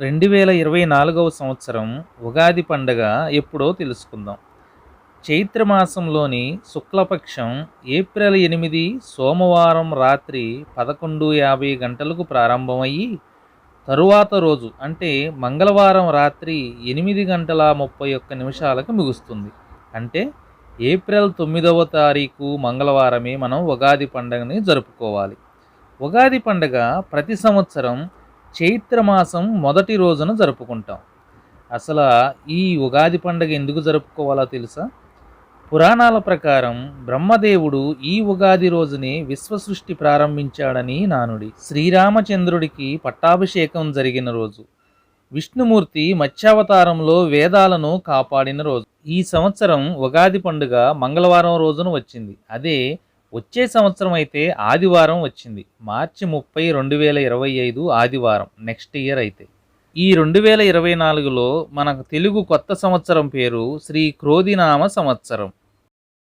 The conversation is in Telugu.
రెండు వేల ఇరవై నాలుగవ సంవత్సరం ఉగాది పండగ ఎప్పుడో తెలుసుకుందాం. చైత్రమాసంలోని శుక్లపక్షం ఏప్రిల్ ఎనిమిది సోమవారం రాత్రి పదకొండు యాభై గంటలకు ప్రారంభమయ్యి తరువాత రోజు అంటే మంగళవారం రాత్రి ఎనిమిది గంటల ముప్పై ఒక్క నిమిషాలకు ముగుస్తుంది. అంటే ఏప్రిల్ తొమ్మిదవ తారీఖు మంగళవారమే మనం ఉగాది పండుగని జరుపుకోవాలి. ఉగాది పండుగ ప్రతి సంవత్సరం చైత్రమాసం మొదటి రోజున జరుపుకుంటాం. అసలు ఈ ఉగాది పండుగ ఎందుకు జరుపుకోవాలో తెలుసా? పురాణాల ప్రకారం బ్రహ్మదేవుడు ఈ ఉగాది రోజునే విశ్వ సృష్టి ప్రారంభించాడని నానుడి. శ్రీరామచంద్రుడికి పట్టాభిషేకం జరిగిన రోజు. విష్ణుమూర్తి మత్స్యావతారంలో వేదాలను కాపాడిన రోజు. ఈ సంవత్సరం ఉగాది పండుగ మంగళవారం రోజున వచ్చింది. అదే వచ్చే సంవత్సరం అయితే ఆదివారం వచ్చింది. మార్చి ముప్పై రెండు వేల ఇరవై ఐదు ఆదివారం నెక్స్ట్ ఇయర్ అయితే. ఈ రెండు వేల ఇరవై నాలుగులో మన తెలుగు కొత్త సంవత్సరం పేరు శ్రీ క్రోధినామ సంవత్సరం.